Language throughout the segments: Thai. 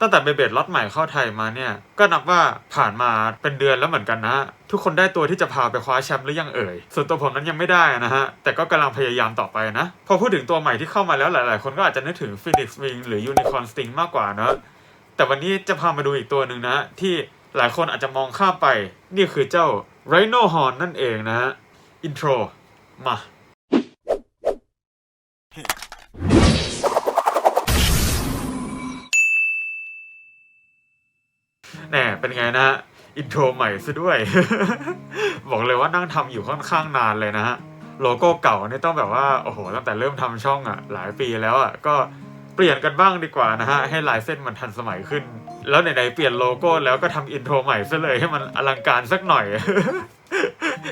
ตั้งแต่เบเบดล็อตใหม่เข้าไทยมาเนี่ย ก็นับว่าผ่านมาเป็นเดือนแล้วเหมือนกันนะ ทุกคนได้ตัวที่จะพาไปคว้าแชมป์หรือยังเอ่ย ส่วนตัวผมนั้นยังไม่ได้นะฮะ แต่ก็กำลังพยายามต่อไปนะ พอพูดถึงตัวใหม่ที่เข้ามาแล้วหลายๆ คนก็อาจจะนึกถึง Phoenix Wing หรือ Unicorn Sting มากกว่านะ แต่วันนี้จะพามาดูอีกตัวหนึ่งนะ ที่หลายคนอาจจะมองข้ามไป นี่คือเจ้า Rhino Horn นั่นเองนะฮะอินโทรมา เป็นไงนะฮะอินโทรใหม่ซะด้วย บอกเลยว่านั่งทำอยู่ค่อนข้างนานเลยนะฮะโลโก้เก่านี่ต้องแบบว่าโอ้โหตั้งแต่เริ่มทำช่องอะ่ะ หลายปีแล้วอะ่ะก็เปลี่ยนกันบ้างดีกว่านะฮะให้ลายเส้นมันทันสมัยขึ้น แล้วไหนๆเปลี่ยนโลโก้แล้วก็ทำอินโทรใหม่ซะเลยให้มันอลังการสักหน่อย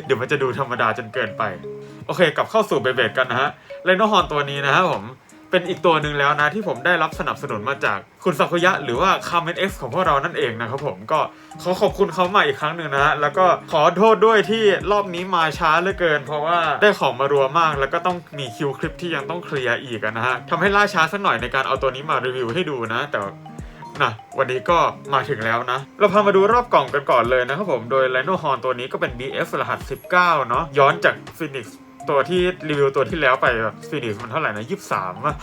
เดี๋ยวมันจะดูธรรมดาจนเกินไป โอเคกลับเข้าสู่เบเบดกันนะฮะเลโนฮอนตัวนี้นะครับผม เป็นอีกตัวหนึ่งแล้วนะที่ผมได้รับสนับสนุนมาจากคุณซากุยะ หรือว่าคาเมนเอ็กซ์ของพวกเรานั่นเองนะครับผมก็ขอขอบคุณเขามาอีกครั้งหนึ่งนะฮะแล้วก็ขอโทษด้วยที่รอบนี้มาช้าเหลือเกิน เพราะว่าได้ของมารัวมาก แล้วก็ต้องมีคิวคลิปที่ยังต้องเคลียร์อีกนะฮะทำให้ล่าช้าสักหน่อยในการเอาตัวนี้มารีวิวให้ดูนะ แต่นะวันนี้ก็มาถึงแล้วนะ เราพามาดูรอบกล่องกันก่อนเลยนะครับผม โดย Rhino Horn ตัวนี้ก็เป็น BF รหัส 19 เนาะย้อนจาก Phoenix ตัวที่รีวิวตัวที่แล้วไปแบบ Phoenix มันเท่าไหร่นะ23อะ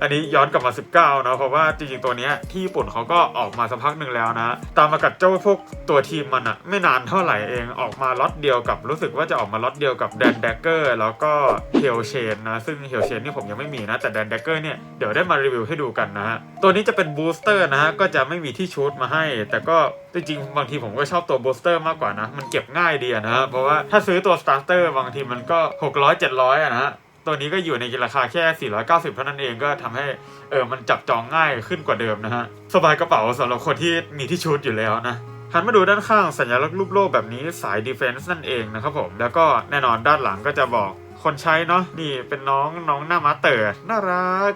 อันนี้ย้อนกลับมา 19เนาะเพราะว่าจริงๆตัวเนี้ยที่ญี่ปุ่นเขาก็ออกมาสักพักหนึ่งแล้วนะ ตามมากับเจ้าพวกตัวทีมมันอะไม่นานเท่าไหร่เองออกมาล็อตเดียวกับรู้สึกว่าจะออกมาล็อตเดียวกับแดนแดกเกอร์แล้วก็เฮลเชนนะ ซึ่งเฮลเชนนี่ผมยังไม่มีนะ แต่แดนแดกเกอร์เนี่ยเดี๋ยวได้มารีวิวให้ดูกันนะฮะตัวนี้จะเป็นบูสเตอร์นะฮะก็จะไม่มีที่ชูดมาให้ แต่ก็จริงๆบางทีผมก็ชอบตัวบูสเตอร์มากกว่านะมันเก็บง่ายดีนะเพราะว่าถ้าซื้อตัวสตาร์เตอร์บางทีมันก็600 700อะนะฮะตัวนี้ก็อยู่ในราคาแค่ 490 เท่านั้นเองก็ทำให้เออมันจับจองง่ายขึ้นกว่าเดิมนะฮะ สบายกระเป๋าสำหรับคนที่มีที่ชุดอยู่แล้วนะหันมาดูด้านข้างสัญลักษณ์รูปโลกแบบนี้สายดีเฟนซ์นั่นเองนะครับผม แล้วก็แน่นอนด้านหลังก็จะบอกคนใช้เนาะนี่เป็นน้องน้องหน้ามาเตอร์น่ารัก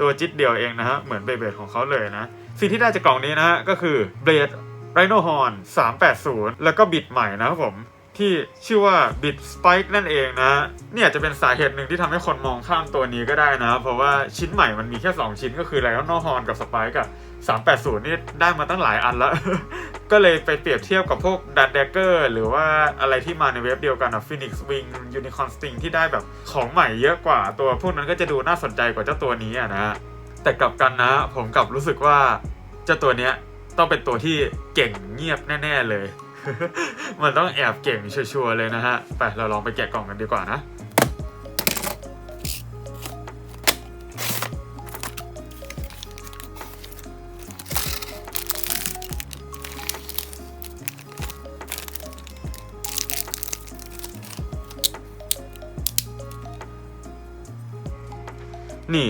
ตัวจิตเดียวเองนะฮะ เหมือนเบเบดของเขาเลยนะ สิ่งที่ได้จากกล่องนี้นะฮะก็คือเบลดไรโนฮอน380 แล้วก็บิดใหม่นะครับผม ที่ชื่อว่า Bit Spike นั่นเองนะ เนี่ยจะเป็นสาเหตุหนึ่งที่ทำให้คนมองข้ามตัวนี้ก็ได้นะ เพราะว่าชิ้นใหม่มันมีแค่ 2 ชิ้นก็คือไ i อ n Horn กับ Spike กับ380 นี่ได้มาตั้งหลายอันแล้ว ก็เลยไปเปรียบเทียบกับพวก d a n d a g g e r หรือว่าอะไรที่มาในเว็บเดียวกันอะ Phoenix Wing Unicorn Sting ที่ได้แบบของใหม่เยอะกว่าตัวพวกนั้นก็จะดูน่าสนใจกว่าเจ้าตัวนี้อะนะ แต่กลับกันนะ ผมกลับรู้สึกว่าเจ้าตัวเนี้ยต้องเป็นตัวที่เก่งเงียบแน่ ๆ เลย มันต้องแอบเก่งชัวร์เลยนะฮะ ไปเราลองไปแกะกล่องกันดีกว่านะ นี่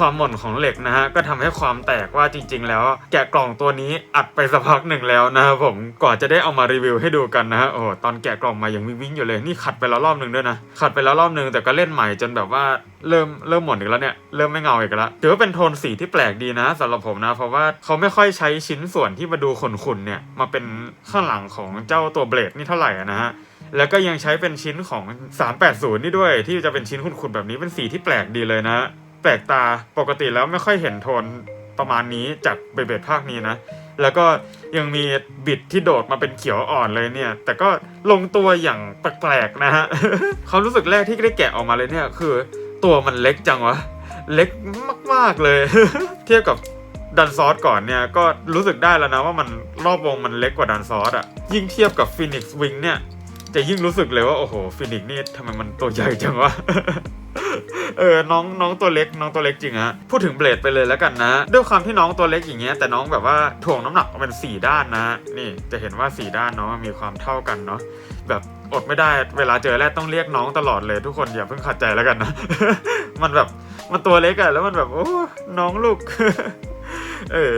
ความหม่นของเหล็กนะฮะก็ทำให้ความแตกว่าจริง ๆ แล้วแกะกล่องตัวนี้อัดไปสักพักหนึ่งแล้วนะครับผมก่อนจะได้เอามารีวิวให้ดูกันนะฮะโอ้ตอนแกะกล่องมายังวิ่งๆอยู่เลยนี่ขัดไปแล้วรอบหนึ่งด้วยนะขัดไปแล้วรอบหนึ่งแต่ก็เล่นใหม่จนแบบว่าเริ่มเริ่มหม่นอีกแล้วเนี่ยเริ่มไม่เงาอีกแล้วถือว่าเป็นโทนสีที่แปลกดีนะสำหรับผมนะ เพราะว่าเขาไม่ค่อยใช้ชิ้นส่วนที่มาดูขุ่นๆเนี่ยมาเป็นข้างหลังของเจ้าตัวเบลดนี่เท่าไหร่นะฮะแล้วก็ยังใช้เป็นชิ้นของ 380 นี่ด้วย ที่จะเป็นชิ้นขุ่นๆแบบนี้เป็นสีที่แปลกดีเลยนะ แปลกตาปกติแล้วไม่ค่อยเห็นโทนประมาณนี้จากเบเบดภาคนี้นะ แล้วก็ยังมีบิดที่โดดมาเป็นเขียวอ่อนเลยเนี่ย แต่ก็ลงตัวอย่างแปลกๆนะฮะความรู้สึกแรกที่ได้แกะออกมาเลยเนี่ยคือ ตัวมันเล็กจังวะ เล็กมากๆเลย เทียบกับดันซอสก่อนเนี่ยก็รู้สึกได้แล้วนะว่ามันรอบวงมันเล็กกว่าดันซอสอะยิ่งเทียบกับฟินิกซ์วิงเนี่ย จะยิ่งรู้สึกเลยว่าโอ้โหฟินิกซ์นี่ทำไมมันตัวใหญ่จังวะเออ น้อง น้องตัวเล็ก น้องตัวเล็กจริงฮะ พูดถึงเบลดไปเลยแล้วกันนะ ด้วยความที่น้องตัวเล็กอย่างเงี้ย แต่น้องแบบว่าถ่วงน้ำหนักเป็นสี่ด้านนะ นี่จะเห็นว่าสี่ด้านเนาะมีความเท่ากันเนาะ แบบอดไม่ได้ เวลาเจอแรกต้องเรียกน้องตลอดเลยทุกคนอย่าเพิ่งขัดใจแล้วกันนะ มันแบบ มันตัวเล็กอะแล้วมันแบบ โอ้ น้องลูก เออ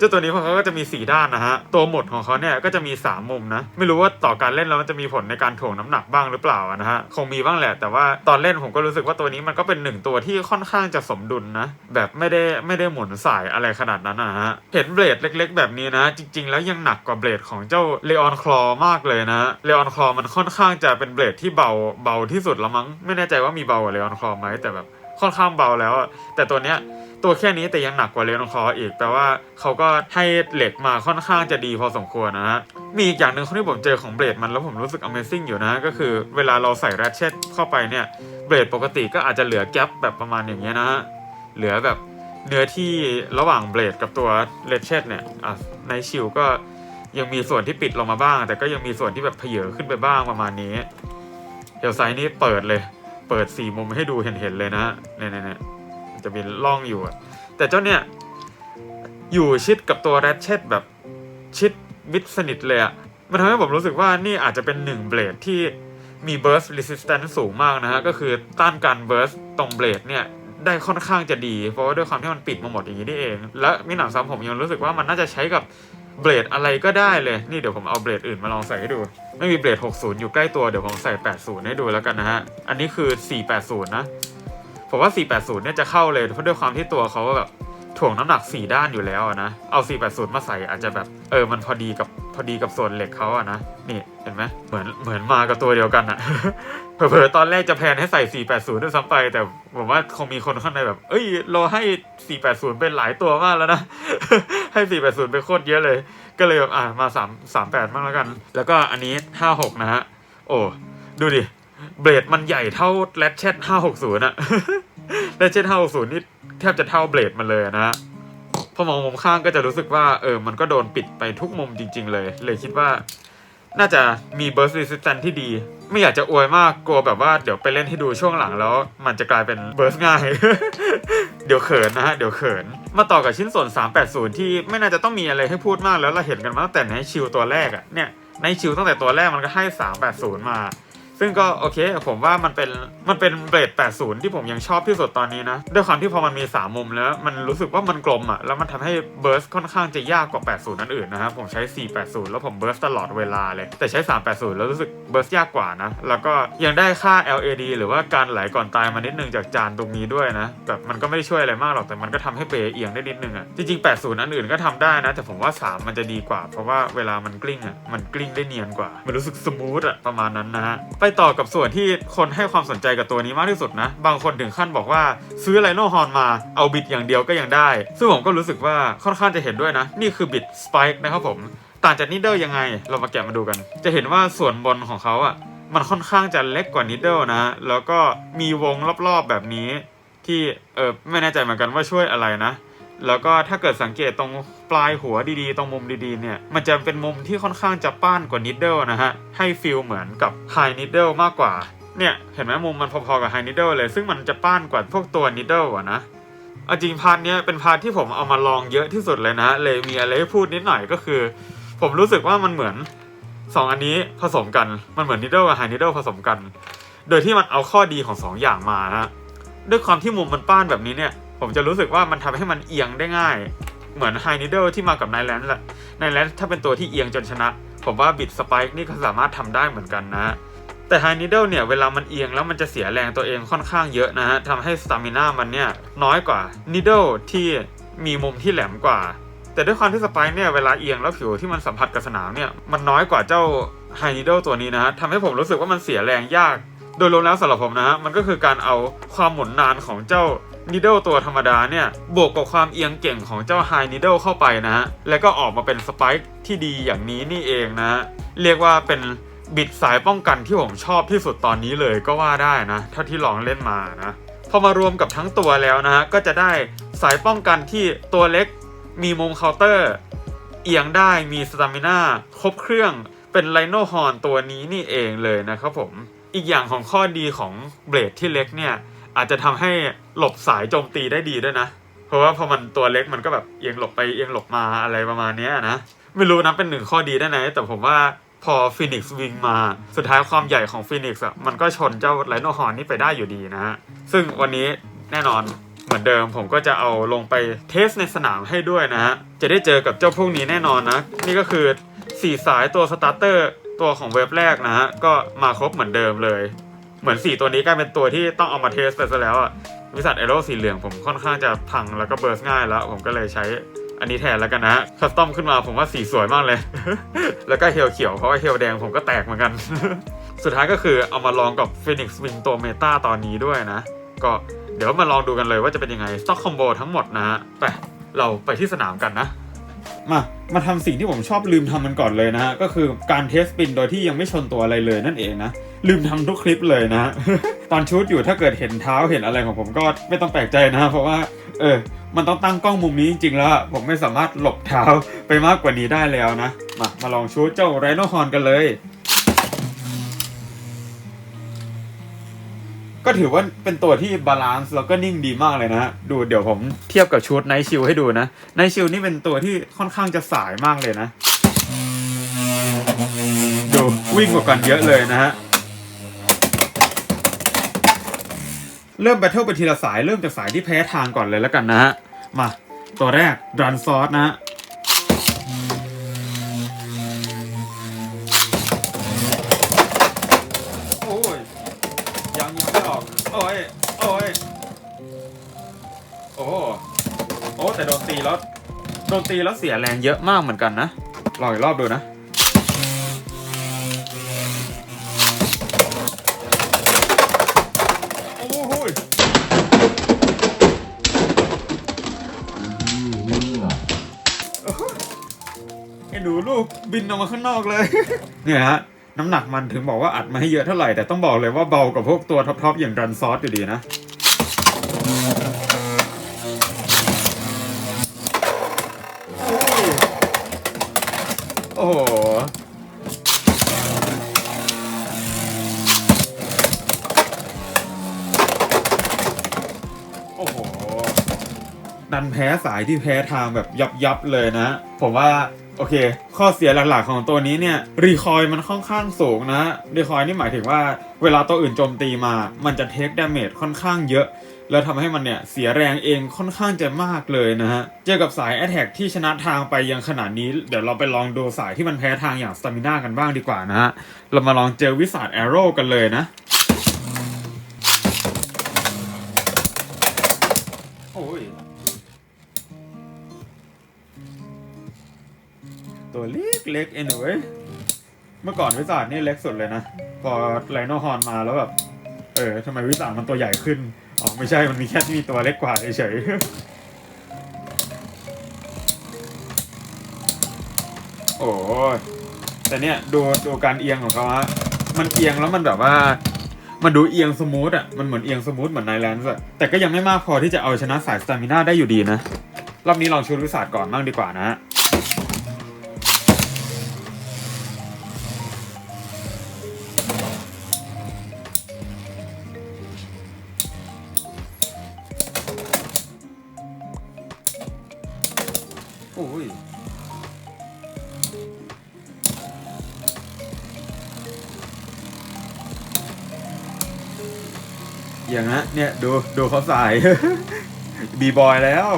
เจ้าตัวนี้ของเขาก็จะมี 4 ด้านนะฮะ ตัวหมดของเขาเนี่ยก็จะมี 3 มุมนะ ไม่รู้ว่าต่อการเล่นแล้วมันจะมีผลในการถ่วงน้ำหนักบ้างหรือเปล่านะฮะ คงมีบ้างแหละ แต่ว่าตอนเล่นผมก็รู้สึกว่าตัวนี้มันก็เป็นหนึ่งตัวที่ค่อนข้างจะสมดุลนะ แบบไม่ได้ไม่ได้หมุนสายอะไรขนาดนั้นนะฮะ เห็นเบลดเล็ก ๆ แบบนี้นะ จริง ๆ แล้วยังหนักกว่าเบลดของเจ้าเลออนคลอมากเลยนะเลออนคลอมันค่อนข้างจะเป็นเบลดที่เบาเบาที่สุดล้วมั้ง ไม่แน่ใจว่ามีเบากว่าเลออนคลอไหมแต่แบบค่อนข้างเบาแล้ว แต่ตัวเนี้ย ตัวแค่นี้แต่ยังหนักกว่าเลนคออีกแปลว่าเขาก็ให้เหล็กมาค่อนข้างจะดีพอสมควรนะฮะมีอีกอย่างหนึ่งที่ผมเจอของเบลดมันแล้วผมรู้สึก Amazing อยู่นะ ก็คือเวลาเราใส่แรชเชตเข้าไปเนี่ยเบลดปกติก็อาจจะเหลือแกลบแบบประมาณอย่างเงี้ยนะฮะเหลือแบบเนื้อที่ระหว่างเบลดกับตัวแรชเชตเนี่ยในชิลก็ยังมีส่วนที่ปิดลงมาบ้าง แต่ก็ยังมีส่วนที่แบบเพเยขึ้นไปบ้างประมาณนี้เดี๋ยวไซส์นี้เปิดเลย เปิดสี่มุมให้ดูเห็นๆเลยนะเนี่ยเนี่ย จะมีร่องอยู่แต่เจ้าเนี่ยอยู่ชิดกับตัวแรชเชตแบบชิดมิดสนิทเลยอะมันทำให้ผมรู้สึกว่านี่อาจจะเป็นหนึ่งเบลดที่มี burst resistance สูงมากนะฮะ ก็คือต้านการ burst ตรงเบลดเนี่ย ได้ค่อนข้างจะดี เพราะว่าด้วยความที่มันปิดมาหมดอย่างนี้นี่เอง และมีหนำซ้ำผมยังรู้สึกว่ามันน่าจะใช้กับเบลดอะไรก็ได้เลย นี่เดี๋ยวผมเอาเบลดอื่นมาลองใส่ให้ดู ไม่มีเบลด60 อยู่ใกล้ตัวเดี๋ยวผมใส่ 80 ให้ดูแล้วกันนะฮะ อันนี้คือ 480 นะ ผมว่า 480 เนี่ยจะเข้าเลยเพราะด้วยความที่ตัวเขาแบบถ่วงน้ำหนัก 4 ด้านอยู่แล้วอะนะ เอา 480 มาใส่อาจจะแบบเออ มันพอดีกับพอดีกับส่วนเหล็กเขาอะนะ นี่เห็นไหมเหมือนเหมือนมากับตัวเดียวกันอะเผลอๆตอนแรกจะแพนให้ใส่ 480 ด้วยซ้ำไป แต่ผมว่าคงมีคนข้างในแบบ เอ้ยเราให้ 480 เป็นหลายตัวมากแล้วนะ ให้ 480ไปโคตรเยอะเลย ก็เลยแบบอะมา 3 38บ้างแล้วกัน แล้วก็อันนี้ 56 นะฮะ โอ้ ดูดิ เบลดมันใหญ่เท่าแรดเชต560อะแรดเชต560นี่แทบจะเท่าเบลดมันเลยนะพอมองมุมข้างก็จะรู้สึกว่าเออมันก็โดนปิดไปทุกมุมจริง ๆ เลย เลยคิดว่า น่าจะมี burst resistance ที่ดี ไม่อยากจะอวยมากกลัวแบบว่าเดี๋ยวไปเล่นให้ดูช่วงหลังแล้ว มันจะกลายเป็น burst ง่าย เดี๋ยวเขินนะฮะเดี๋ยวเขิน มาต่อกับชิ้นส่วน 380 ที่ไม่น่าจะต้องมีอะไรให้พูดมากแล้วเราเห็นกันมาตั้งแต่ในชิลตัวแรกอะเนี่ยในชิลตั้งแต่ตัวแรกมันก็ให้ 380 มา ซึ่งก็โอเคผมว่ามันเป็นมันเป็นเบรด80 ที่ผมยังชอบที่สุดตอนนี้นะ ด้วยความที่พอมันมี 3 มุมแล้ว มันรู้สึกว่ามันกลมอะ่ะ แล้วมันทำให้เบิร์สค่อนข้างจะยากกว่า 80 นั่นอื่นนะครับ ผมใช้ 480 แล้วผมเบิร์สตลอดเวลาเลย แต่ใช้ 380 แล้วรู้สึกเบิร์สยากกว่านะ แล้วก็ยังได้ค่า LAD หรือว่าการไหลก่อนตายมานิดนึงจากจานตรงนี้ด้วยนะ แบบมันก็ไม่ได้ช่วยอะไรมากหรอก แต่มันก็ทำให้เบรเอียงได้นิดนึงอะ่ะ จริงๆ 80อันอื่นก็ทำได้นะ แต่ผมว่า 3 มันจะดีกว่า เพราะว่าเวลามันกลิ้งอะ่ะ มันกลิ้งได้เนียนกว่า มันรู้สึกสมูทอะประมาณนั้นนะฮะไปต่อกับส่วนที่คนให้ความสนใจกับตัวนี้มากที่สุดนะ บางคนถึงขั้นบอกว่าซื้อไลโนฮอนมาเอาบิดอย่างเดียวก็ยังได้ ซึ่งผมก็รู้สึกว่าค่อนข้างจะเห็นด้วยนะ นี่คือบิดสไปค์นะครับผม ต่างจากนิดเดิลยังไง เรามาแกะมาดูกัน จะเห็นว่าส่วนบนของเขาอะ มันค่อนข้างจะเล็กกว่านิดเดิลนะ แล้วก็มีวงรอบๆแบบนี้ ที่เออไม่แน่ใจเหมือนกันว่าช่วยอะไรนะ แล้วก็ถ้าเกิดสังเกตตรงปลายหัวดีๆ ตรงมุมดีๆเนี่ย มันจะเป็นมุมที่ค่อนข้างจะป้านกว่านิดเดิลนะฮะ ให้ฟีลเหมือนกับไฮนิดเดิลมากกว่า เนี่ยเห็นไหมมุมมันพอๆกับไฮนิดเดิลเลย ซึ่งมันจะป้านกว่าพวกตัวนิดเดิลอะนะเอาจริงพาร์ทเนี้ยเป็นพาร์ทที่ผมเอามาลองเยอะที่สุดเลยนะเลยมีอะไรให้พูดนิดหน่อยก็คือ ผมรู้สึกว่ามันเหมือนสองอันนี้ผสมกัน มันเหมือนนิดเดิลกับไฮนิดเดิลผสมกัน โดยที่มันเอาข้อดีของสองอย่างมานะด้วยความที่มุมมันป้านแบบนี้เนี่ย ผมจะรู้สึกว่ามันทำให้มันเอียงได้ง่าย เหมือนไฮนิดเดิลที่มากับไนแลนด์แหละไนแลนด์ถ้าเป็นตัวที่เอียงจนชนะ ผมว่าบิดสไปค์นี่ก็สามารถทำได้เหมือนกันนะแต่ไฮนิดเดิลเนี่ยเวลามันเอียงแล้วมันจะเสียแรงตัวเองค่อนข้างเยอะนะฮะทำให้สตามิน่ามันเนี่ยน้อยกว่านิดเดิลที่มีมุมที่แหลมกว่า แต่ด้วยความที่สไปค์เนี่ยเวลาเอียงแล้วผิวที่มันสัมผัสกับสนามเนี่ยมันน้อยกว่าเจ้าไฮนิดเดิลตัวนี้นะฮะทำให้ผมรู้สึกว่ามันเสียแรงยาก โดยรวมแล้วสำหรับผมนะฮะมันก็คือการเอาความหมุนนานของเจ้า นิดเดิลตัวธรรมดาเนี่ย บวกกับความเอียงเก่งของเจ้าไฮนิดเดิลเข้าไปนะฮะ แล้วก็ออกมาเป็นสไปค์ที่ดีอย่างนี้นี่เองนะฮะ เรียกว่าเป็นบิดสายป้องกันที่ผมชอบที่สุดตอนนี้เลยก็ว่าได้นะเท่าที่ลองเล่นมานะ พอมารวมกับทั้งตัวแล้วนะฮะ ก็จะได้สายป้องกันที่ตัวเล็ก มีมุมเคาน์เตอร์ เอียงได้มีสตามิน่าครบเครื่องเป็นไลโนฮอร์นตัวนี้นี่เองเลยนะครับผม อีกอย่างของข้อดีของเบลดที่เล็กเนี่ย อาจจะทำให้หลบสายโจมตีได้ดีด้วยนะ เพราะว่าพอมันตัวเล็กมันก็แบบเอียงหลบไปเอียงหลบมาอะไรประมาณนี้นะ ไม่รู้นะเป็นหนึ่งข้อดีได้ไหมแต่ผมว่าพอฟินิกซ์วิงมาสุดท้ายความใหญ่ของฟินิกซ์อะมันก็ชนเจ้าไลโนฮอนนี่ไปได้อยู่ดีนะฮะซึ่งวันนี้แน่นอนเหมือนเดิมผมก็จะเอาลงไปเทสในสนามให้ด้วยนะฮะ จะได้เจอกับเจ้าพวกนี้แน่นอนนะ นี่ก็คือ 4 สายตัวสตาร์เตอร์ตัวของเว็บแรกนะฮะ ก็มาครบเหมือนเดิมเลย เหมือน4ตัวนี้กลายเป็นตัวที่ต้องเอามาเทสไปซะแล้วอะวิสัทเอโรสีเหลืองผมค่อนข้างจะพังแล้วก็เบิร์สง่ายแล้ว ผมก็เลยใช้อันนี้แทนแล้วกันนะคัสตอมขึ้นมาผมว่าสีสวยมากเลย แล้วก็เฮลเขียวเพราะว่าเฮลแดงผมก็แตกเหมือนกัน สุดท้ายก็คือเอามาลองกับ Phoenix Wing ตัวเมตาตอนนี้ด้วยนะ ก็เดี๋ยวมาลองดูกันเลยว่าจะเป็นยังไงสต็อกคอมโบทั้งหมดนะฮะไปเราไปที่สนามกันนะ มา มาทำสิ่งที่ผมชอบลืมทำมันก่อนเลยนะฮะก็คือการเทสสปินโดยที่ยังไม่ชนตัวอะไรเลยนั่นเองนะ ลืมทำทุกคลิปเลยนะ ตอนชูดอยู่ถ้าเกิดเห็นเท้าเห็นอะไรของผมก็ไม่ต้องแปลกใจนะ เพราะว่า เออ มันต้องตั้งกล้องมุมนี้จริงๆแล้วผมไม่สามารถหลบเท้าไปมากกว่านี้ได้แล้วนะ มามาลองชูดเจ้าไรโนฮอนกันเลย ก็ถือว่าเป็นตัวที่บาลานซ์แล้วก็นิ่งดีมากเลยนะฮะดูเดี๋ยวผมเทียบกับชุดไนชิลให้ดูนะไนชิลนี่เป็นตัวที่ค่อนข้างจะสายมากเลยนะ ดูวิ่งกว่ากันเยอะเลยนะฮะ เริ่มแบทเทิลไปทีละสายเริ่มจากสายที่แพ้ทางก่อนเลยแล้วกันนะฮะ มา ตัวแรกรันซอสนะฮะโอ้ยยังยิงไม่ออกโอ้ยโอ้ยโอ้โอ้แต่โดนตีแล้วโดนตีแล้วเสียแรงเยอะมากเหมือนกันนะลองอีกรอบดูนะ บินออกมาข้างนอกเลย เนี่ยฮะน้ำหนักมันถึงบอกว่าอัดมาให้เยอะเท่าไหร่ แต่ต้องบอกเลยว่าเบากว่าพวกตัวท็อปๆอย่างรันซอสอยู่ดีนะโอ้โหโอ้โหดันแพ้สายที่แพ้ทางแบบยับยับๆเลยนะ ผมว่า โอเค ข้อเสียหลักๆของตัวนี้เนี่ยรีคอยมันค่อนข้างสูงนะรีคอยนี่หมายถึงว่าเวลาตัวอื่นโจมตีมา มันจะเทคดาเมจค่อนข้างเยอะ แล้วทำให้มันเนี่ยเสียแรงเองค่อนข้างจะมากเลยนะฮะ เจอกับสาย a t t a c k ที่ชนะทางไปยังขนาดนี้ เดี๋ยวเราไปลองดูสายที่มันแพ้ทางอย่างสตามิน่ากันบ้างดีกว่านะฮะ เรามาลองเจอวิสัทแอโร่กันเลยนะ เล็กเล็กเอ็นเว้ยเมื่อก่อนวิสาดนี่เล็กสุดเลยนะ พอไลโนฮอนมาแล้วแบบ เออทำไมวิสาดมันตัวใหญ่ขึ้น อ๋อ ไม่ใช่มันมีแค่ที่มีตัวเล็กกว่าเฉยๆ โอ้ยแต่เนี่ยดูดูการเอียงของเขาฮะมันเอียงแล้วมันแบบว่า มันดูเอียงสมูทอะ มันเหมือนเอียงสมูทเหมือนไนแลนส์อะแต่ก็ยังไม่มากพอที่จะเอาชนะสายสตามิน่าได้อยู่ดีนะ รอบนี้ลองชุดวิสาดก่อนบ้างดีกว่านะ อย่างนะเนี่ยดูดูเขาใส่ บีบอยแล้ว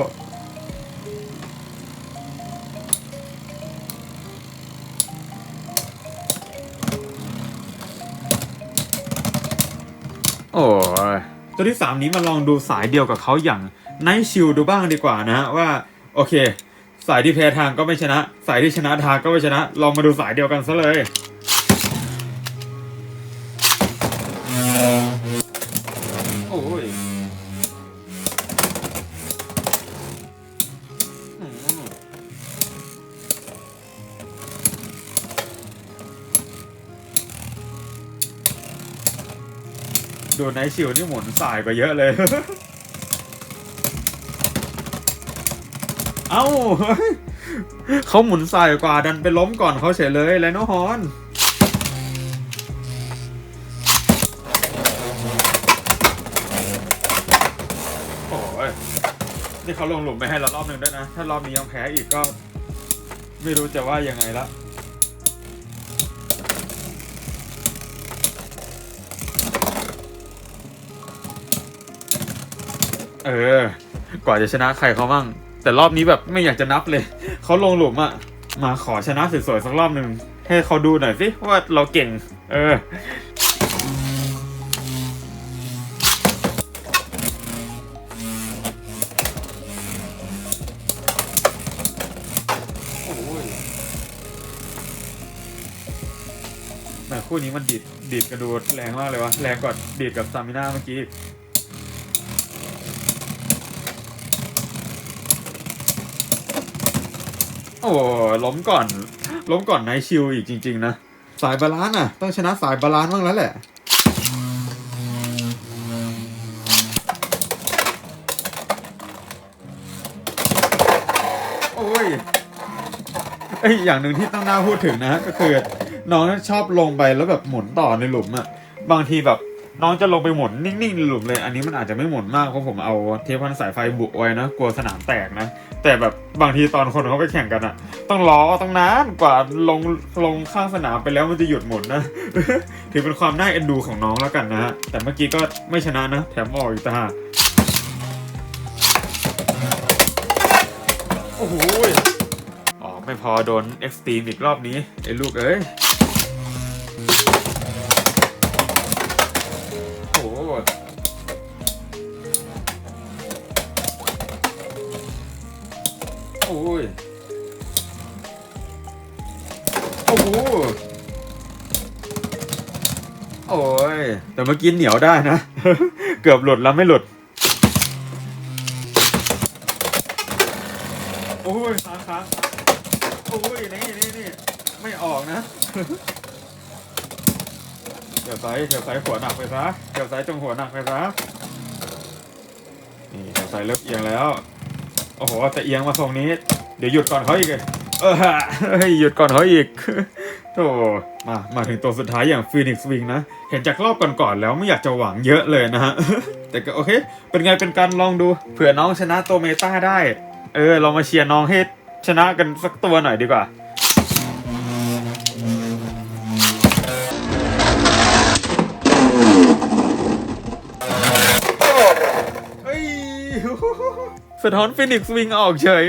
โอ้ยตัวที่สามนี้มาลองดูสายเดียวกับเขาอย่างไนชิลดูบ้างดีกว่านะว่า โอเค สายที่แพ้ทางก็ไม่ชนะ สายที่ชนะทางก็ไม่ชนะ ลองมาดูสายเดียวกันซะเลย โดูไนท์ชิลนี่หมุนสายไปเยอะเลย เอ้าเฮ้ยเขาหมุนสายกว่าดันไปล้มก่อนเขาเฉยเลยไลโนฮอนโอ้ยนี่เขาลงหลุมไปให้เรารอบหนึ่งด้วยนะ ถ้ารอบนี้ยังแพ้อีกก็ ไม่รู้จะว่ายังไงละ เออ กว่าจะชนะใครเขามั่งแต่รอบนี้แบบไม่อยากจะนับเลย เขาลงหลุมอะมาขอชนะสวยๆสักรอบหนึ่งให้เขาดูหน่อยสิว่าเราเก่ง เออโอ้ยแม่คู่นี้มันดีดดีดกระโดดแรงมากเลยวะแรงกว่าดีดกับซามิน่าเมื่อกี้ โอ้ล้มก่อน ล้มก่อนไนท์ชิลอีกจริง ๆ นะ สายบาลานอะ ต้องชนะสายบาลานบ้างแล้วแหละ โอ้ยเอ้อย่างหนึ่งที่ต้องน่าพูดถึงนะ ก็คือ น้องชอบลงไปแล้วแบบหมุนต่อในหลุมอะบางทีแบบ น้องจะลงไปหมุนนิ่งๆหลุมเลย อันนี้มันอาจจะไม่หมุนมากเพราะผมเอาเทปพันสายไฟบุไว้นะกลัวสนามแตกนะ แต่แบบบางทีตอนคนเขาไปแข่งกันอะต้องรอต้องนานกว่าลงลงข้างสนามไปแล้วมันจะหยุดหมุนนะถือเป็นความน่าเอ็นดูของน้องแล้วกันนะฮะแต่เมื่อกี้ก็ไม่ชนะนะ แถมออกอีกตาโอ้โหอ๋อไม่พอโดนเอ็กซ์ตรีมอีกรอบนี้ไอ้ลูกเอ้ย แต่เมื่อกี้เหนียวได้นะ เกือบหลุดแล้วไม่หลุด โอ้ยค้างค้างโอ้ยนี่นี่นี่ไม่ออกนะเดี๋ยวไซส์เดี๋ยวไซส์หัวหนักไปซะเดี๋ยวไซส์จงหัวหนักไปซะนี่เดี๋ยวไซส์เริ่มเอียงแล้ว โอ้โหแต่เอียงมาทรงนี้ เดี๋ยวหยุดก่อนเขาอีกเลยเออฮ้ยหยุดก่อนเขาอีก โธ่มามาถึงตัวสุดท้ายอย่างฟีนิกซ์วิงนะ เห็นจากรอบก่อนๆแล้วไม่อยากจะหวังเยอะเลยนะฮะ แต่ก็โอเค เป็นไงเป็นการลองดู เผื่อน้องชนะตัวเมตาได้ เออ เรามาเชียร์น้องให้ชนะกันสักตัวหน่อยดีกว่าเฮ้ยสะท้อนฟินิกซ์วิงออกเฉย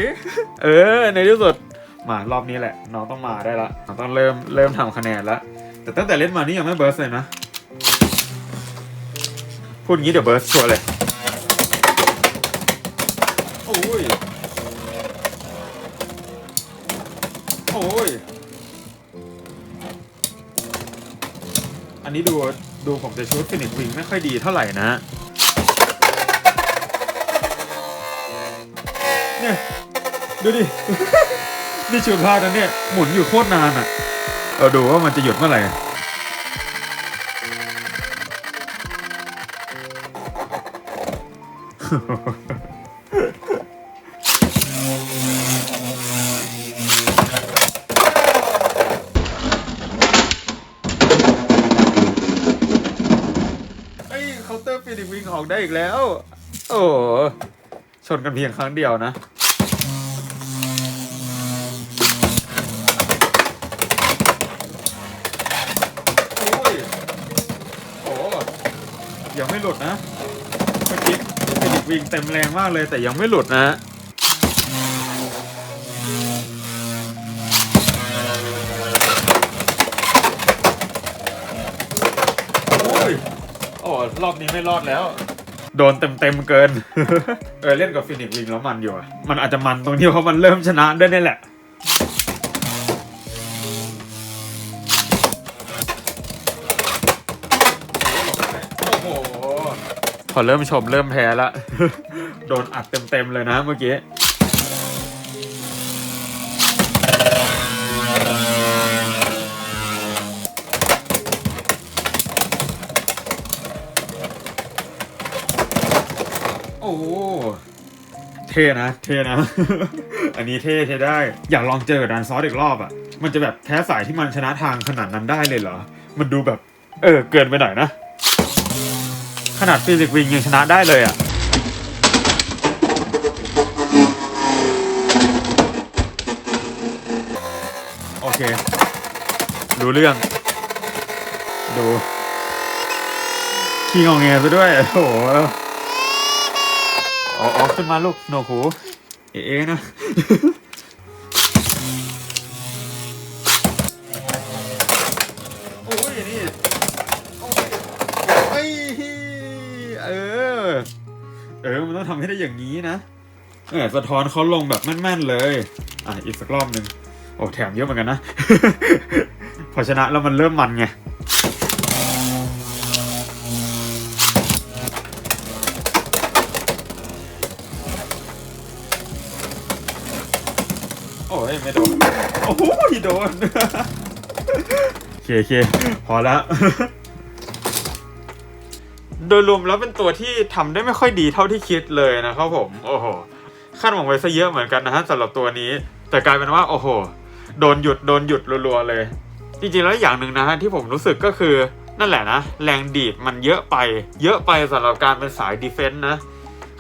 เออ ในที่สุด มารอบนี้แหละ น้องต้องมาได้ละน้องต้องเริ่มเริ่มทำคะแนนแล้วแต่ตั้งแต่เล่นมานี่ยังไม่เบิร์สเลยนะ พูดงี้เดี๋ยวเบิร์สชัวร์เลยโอ้ยโอ้ยอันนี้ดูดูผมจะชุดฟินิชวิงไม่ค่อยดีเท่าไหร่นะเนี่ยดูดิ นี่ชุดพลาดนะเนี่ย หมุนอยู่โคตรนานอะ เราดูว่ามันจะหยุดเมื่อไหร่ ไอ้เคาน์เตอร์ฟินิกวิ่งออกได้อีกแล้ว โอ้โหชนกันเพียงครั้งเดียวนะ โอ้ย โอ้ยังไม่ หลุดนะเมื่อกี้ฟินิกวิ่งเต็มแรงมากเลยแต่ยังไม่หลุดนะโอ้ยโอ้รอบนี้ไม่รอดแล้ว โดนเต็มเต็มๆเกิน เออเล่นกับฟินิกวิงแล้วมันอยู่อะมันอาจจะมันตรงที่เพราะมันเริ่มชนะด้วยนี่แหละ พอเริ่มชมเริ่มแพ้ละ โดนอัดเต็มๆเลยนะเมื่อกี้โอ้เท่นะ เท่นะ อันนี้เท่เท่ได้ อยากลองเจอกับดันซอสอีกรอบอะ มันจะแบบแพ้สายที่มันชนะทางขนาดนั้นได้เลยเหรอ มันดูแบบ เออ เกินไปหน่อยนะ ขนาดฟิสิกวิงยังชนะได้เลยอะโอเค รู้เรื่อง ดูขี้งองแงซะด้วย โอ้โหอ๋อขึ้นมาลูกโนกหูเอ๋ๆนะ ทำให้ได้อย่างนี้นะ เออสะท้อนเขาลงแบบแม่นๆเลย อะอีกสักรอบหนึ่งโอ้แถมเยอะเหมือนกันนะ พอชนะแล้วมันเริ่มมันไงโโอ้ยไม่โดน โอ้โหโดน โอเคโอเคพอแล้ว โดยรวมแล้วเป็นตัวที่ทำได้ไม่ค่อยดีเท่าที่คิดเลยนะครับผม โอ้โหคาดหวังไว้ซะเยอะเหมือนกันนะฮะสำหรับตัวนี้ แต่กลายเป็นว่าโอ้โห โดนหยุดโดนหยุดรัวๆเลย จริงๆแล้วอย่างหนึ่งนะฮะที่ผมรู้สึกก็คือนั่นแหละนะ แรงดีดมันเยอะไป เยอะไปสำหรับการเป็นสายดีเฟนต์นะ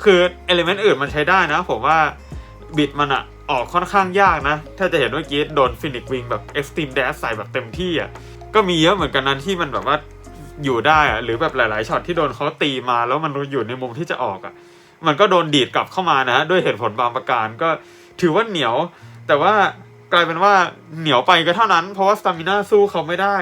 คือเอลิเมนต์อื่นมันใช้ได้นะ ผมว่าบิดมันอะออกค่อนข้างยากนะ ถ้าจะเห็นเมื่อกี้โดนฟินิกวิงแบบเอ็กซ์ตรีมแดสใส่แบบเต็มที่อะก็มีเยอะเหมือนกันนั้นที่มันแบบว่า อยู่ได้อะหรือแบบหลาย ๆช็อตที่โดนเขาตีมาแล้วมันอยู่ในมุมที่จะออกอะมันก็โดนดีดกลับเข้ามานะฮะด้วยเหตุผลบางประการก็ถือว่าเหนียว แต่ว่ากลายเป็นว่าเหนียวไปก็เท่านั้น เพราะว่าสตามิน่าสู้เขาไม่ได้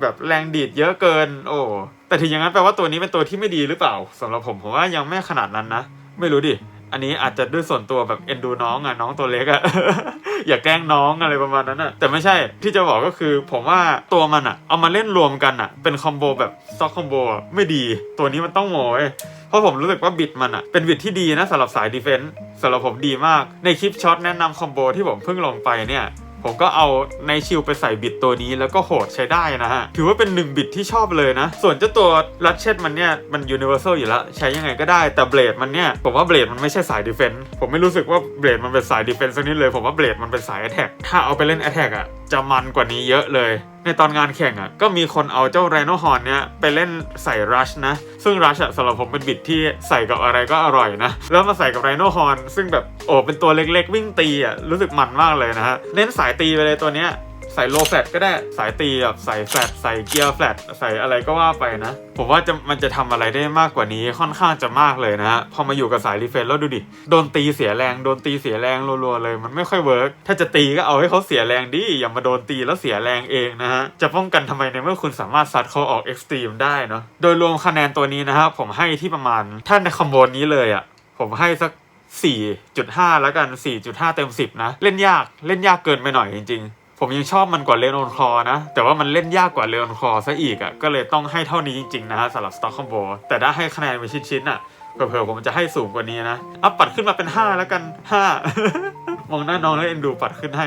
แบบแรงดีดเยอะเกิน โอ้แต่ถึงอย่างนั้นแปลว่าตัวนี้เป็นตัวที่ไม่ดีหรือเปล่าสำหรับผมผมว่ายังไม่ขนาดนั้นนะ ไม่รู้ดิ อันนี้อาจจะด้วยส่วนตัวแบบเอ็นดูน้องอะน้องตัวเล็กอะ อย่าแกล้งน้องอะไรประมาณนั้นอะแต่ไม่ใช่ที่จะบอกก็คือ ผมว่าตัวมันอะเอามาเล่นรวมกันอะเป็นคอมโบแบบซ็อกคอมโบไม่ดี ตัวนี้มันต้องโมยเพราะผมรู้สึกว่าบิดมันอะเป็นบิดที่ดีนะสำหรับสายดีเฟนส์สำหรับผมดีมากในคลิปช็อตแนะนำคอมโบที่ผมเพิ่งลงไปเนี่ย ผมก็เอาในชิลไปใส่บิดตัวนี้แล้วก็โหดใช้ได้นะฮะ ถือว่าเป็นหนึ่งบิดที่ชอบเลยนะ ส่วนเจ้าตัวรัชเชตมันเนี่ย มันยูนิเวอร์แซลอยู่แล้ว ใช้ยังไงก็ได้แต่เบลดมันเนี่ย ผมว่าเบลดมันไม่ใช่สายดีเฟนส์ผมไม่รู้สึกว่าเบลดมันเป็นสายดีเฟนส์สักนิดเลยผมว่าเบลดมันเป็นสายแอทแทกถ้าเอาไปเล่นแอทแทกอะจะมันกว่านี้เยอะเลย ในตอนงานแข่งอะก็มีคนเอาเจ้าไรโนฮอนเนี้ยไปเล่นใส่รัชนะ ซึ่งรัชอะสำหรับผมเป็นบิดที่ใส่กับอะไรก็อร่อยนะ แล้วมาใส่กับไรโนฮอนซึ่งแบบโอ้เป็นตัวเล็กๆ วิ่งตีอะรู้สึกมันมากเลยนะฮะเน้นสายตีไปเลยตัวเนี้ย ใส่โลแฟลตก็ได้สายตีแบบใส่แฟลตใส่เกียร์แฟลตใส่อะไรก็ว่าไปนะ ผมว่าจะมันจะทำอะไรได้มากกว่านี้ค่อนข้างจะมากเลยนะฮะพอมาอยู่กับสายรีเฟนแล้วดูดิโดนตีเสียแรงโดนตีเสียแรงรัวๆเลย มันไม่ค่อยเวิร์กถ้าจะตีก็เอาให้เขาเสียแรงดิอย่ามาโดนตีแล้วเสียแรงเองนะฮะจะป้องกันทำไมในเมื่อคุณสามารถซัดเขาออกเอ็กซ์ตรีมได้เนาะโดยรวมคะแนนตัวนี้นะฮะผมให้ที่ประมาณถ้าในคอมโบนี้เลยอะ่ะผมให้สัก4.5 แล้วกัน 4.5 เต็ม 10 นะ เล่นยาก เล่นยากเกินไปหน่อยจริง ๆ ผมยังชอบมันกว่าเลนอนคอนะ แต่ว่ามันเล่นยากกว่าเลนอนคอซะอีกอะ่ะก็เลยต้องให้เท่านี้จริงๆนะฮะสำหรับสต็อกคอมโบแต่ถ้าให้คะแนนไปชิ้นๆอะเผื่อผมจะให้สูงกว่านี้นะอัพปัดขึ้นมาเป็น 5 แล้วกัน 5 มองหน้าน้องแล้วเอ็นดูปัดขึ้นให้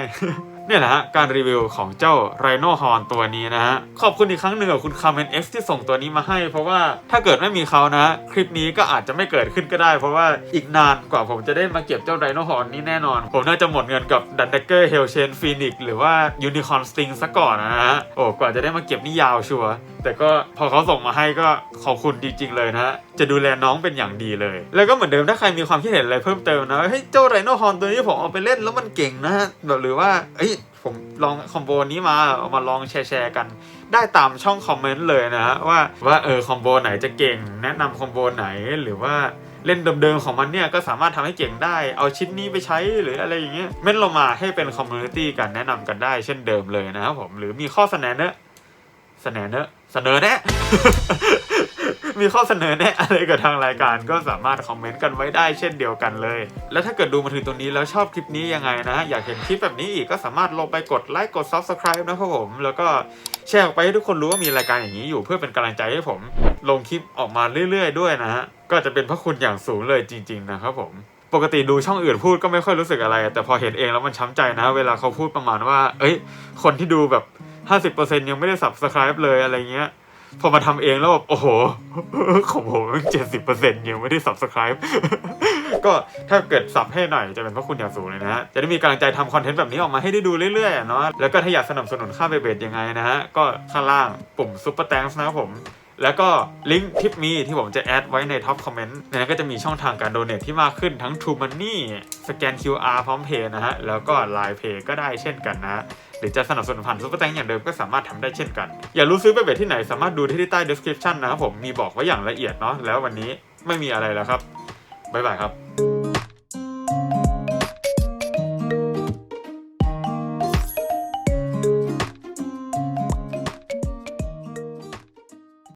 เนี่ยแหละฮะการรีวิวของเจ้าไรโนฮอนตัวนี้นะฮะ ขอบคุณอีกครั้งหนึ่งกับคุณคาร์เมนเอ็กซ์ที่ส่งตัวนี้มาให้ เพราะว่าถ้าเกิดไม่มีเขานะ คลิปนี้ก็อาจจะไม่เกิดขึ้นก็ได้ เพราะว่าอีกนานกว่าผมจะได้มาเก็บเจ้าไรโนฮอนนี้แน่นอน ผมน่าจะหมดเงินกับดันเดเกอร์เฮลเชนฟีนิกหรือว่ายูนิคอนสติงซะก่อนนะฮะโอ้กว่าจะได้มาเก็บนี่ยาวชัวแต่ก็พอเขาส่งมาให้ก็ขอบคุณจริงๆเลยนะฮะ จะดูแลน้องเป็นอย่างดีเลย แล้วก็เหมือนเดิมถ้าใครมีความคิดเห็นอะไรเพิ่มเติมนะเฮ้ยเจ้าไรโนฮอนตัวนี้ผมเอาไปเล่นแล้วมันเก่งนะฮะแบบหรือว่าเอ้ยผมลองคอมโบนี้มาเอามาลองแชร์กัน ได้ตามช่องคอมเมนต์เลยนะฮะว่าว่าเออคอมโบไหนจะเก่ง แนะนำคอมโบไหนหรือว่าเล่นเดิมๆของมันเนี่ยก็สามารถทำให้เก่งได้ เอาชิ้นนี้ไปใช้หรืออะไรอย่างเงี้ย เม้นลงมาให้เป็นคอมมูนิตี้กันแนะนำกันได้เช่นเดิมเลยนะครับผม หรือมีข้อเสนอเนอะเสนอเนอะเสนอแนะ มีข้อเสนอแนะอะไรกับทางรายการก็สามารถคอมเมนต์กันไว้ได้เช่นเดียวกันเลย แล้วถ้าเกิดดูมาถึงตรงนี้แล้วชอบคลิปนี้ยังไงนะ อยากเห็นคลิปแบบนี้อีกก็สามารถลงไปกดไลค์กด Subscribe นะครับผม แล้วก็แชร์ออกไปให้ทุกคนรู้ว่ามีรายการอย่างนี้อยู่เพื่อเป็นกำลังใจให้ผมลงคลิปออกมาเรื่อย ๆ ด้วยนะฮะก็จะเป็นพระคุณอย่างสูงเลยจริง ๆ นะครับผมปกติดูช่องอื่นพูดก็ไม่ค่อยรู้สึกอะไร แต่พอเห็นเองแล้วมันช้ำใจนะ เวลาเขาพูดประมาณว่า เอ้ย คนที่ดูแบบ 50%ยังไม่ได้ Subscribe เลยอะไรเงี้ย พอมาทำเองแล้วแบบโอ้โห ของผมมันเจ็ดสิบเปอร์เซ็นต์ยังไม่ได้ subscribe ก็ถ้าเกิดสับให้หน่อยจะเป็นพระคุณอย่างสูงเลยนะฮะ จะได้มีกำลังใจทำคอนเทนต์แบบนี้ออกมาให้ได้ดูเรื่อยๆเนาะแล้วก็ถ้าอยากสนับสนุนค่าเบเบดยังไงนะฮะ ก็ข้างล่างปุ่ม Super Thanks นะครับผมแล้วก็ลิงก์ทิปมีที่ผมจะแอดไว้ในท็อปคอมเมนต์นนั้นก็จะมีช่องทางการโดเนทที่มากขึ้นทั้ง True Money สแกน QR พร้อมเพย์นะฮะ แล้วก็ Line Pay ก็ได้เช่นกันนะ หรือจะสนับสนุนผ่านซุปเปอร์แตงอย่างเดิมก็สามารถทำได้เช่นกัน อย่ารู้ซื้อไปเบ็ดที่ไหนสามารถดูที่ใต้ description นะครับผมมีบอกไว้อย่างละเอียดเนาะแล้ววันนี้ไม่มีอะไรแล้วครับบ๊ายบายครับ